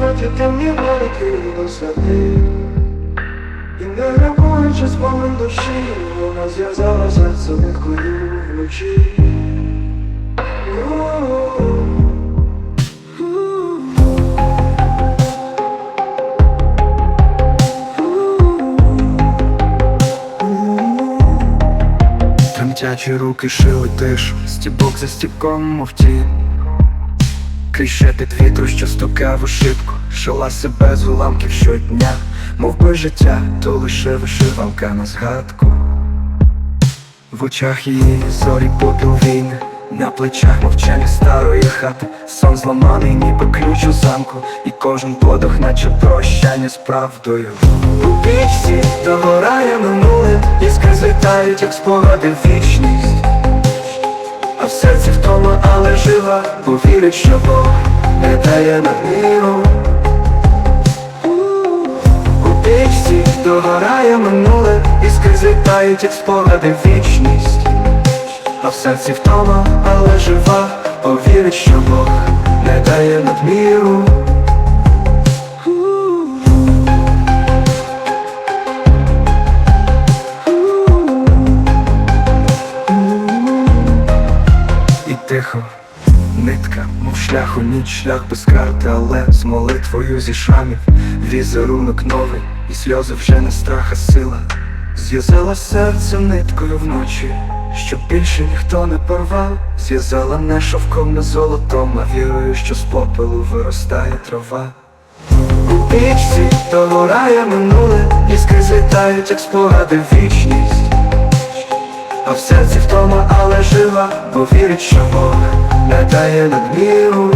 Хаті темні барики до святи І не рахуючи спомин душі Вона зв'язала серце ниткою вночі Тремтячі руки шили тишу, стібок за стібком, мов ті. Кріщет від вітру, що стукав у шибку, шила себе з уламків щодня, мов би життя, то лише вишиванка на згадку. В очах її зорі попіл війни, плечах мовчання старої хати, сон зламаний, ніби ключ у замку, і кожен подох, наче прощання з правдою. У пічці догорає минуле, іскри злітають, як спогади вічність. А в серці втома, але жива, бо вірить, що Бог не дає надміру. У пічці догорає минуле, іскри злітають, як спогади вічність. А в серці втома, але жива, бо вірить, що Бог не дає надміру. І тихо, нитка, мов шлях у ніч, шлях без карти, але з молитвою зі шрамів. Візерунок новий, і сльози вже не страх, а сила. Зв'язала серце ниткою вночі, щоб більше ніхто не порвав Зв'язала не шовком, не золотом, а вірою, що з попелу виростає трава У пічці догорає минуле, іскри злітають, як спогади вічність а в серці втома, але жива, бо вірить, що Бог не дає надміру.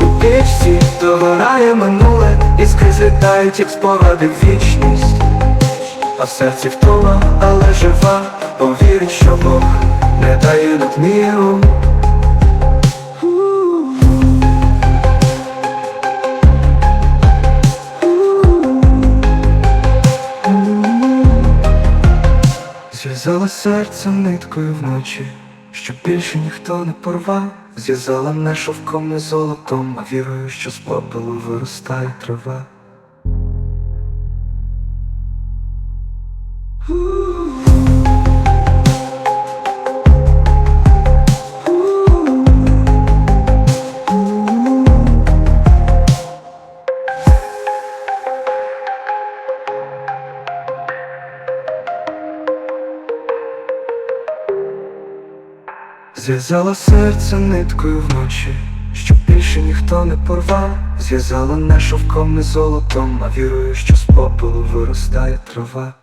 У пічці догорає минуле, іскри злітають, як спогади вічність. А серці втома, але жива, бо вірить, що Бог не дає надміру. Зв'язала серце ниткою вночі, щоб більше ніхто не порвав. Зв'язала не шовком, не золотом, а вірою, що з попелу виростає трава. Зв'язала серце ниткою вночі, щоб більше ніхто не порвав. Зв'язала не шовком, не золотом, а вірою, що з попелу виростає трава.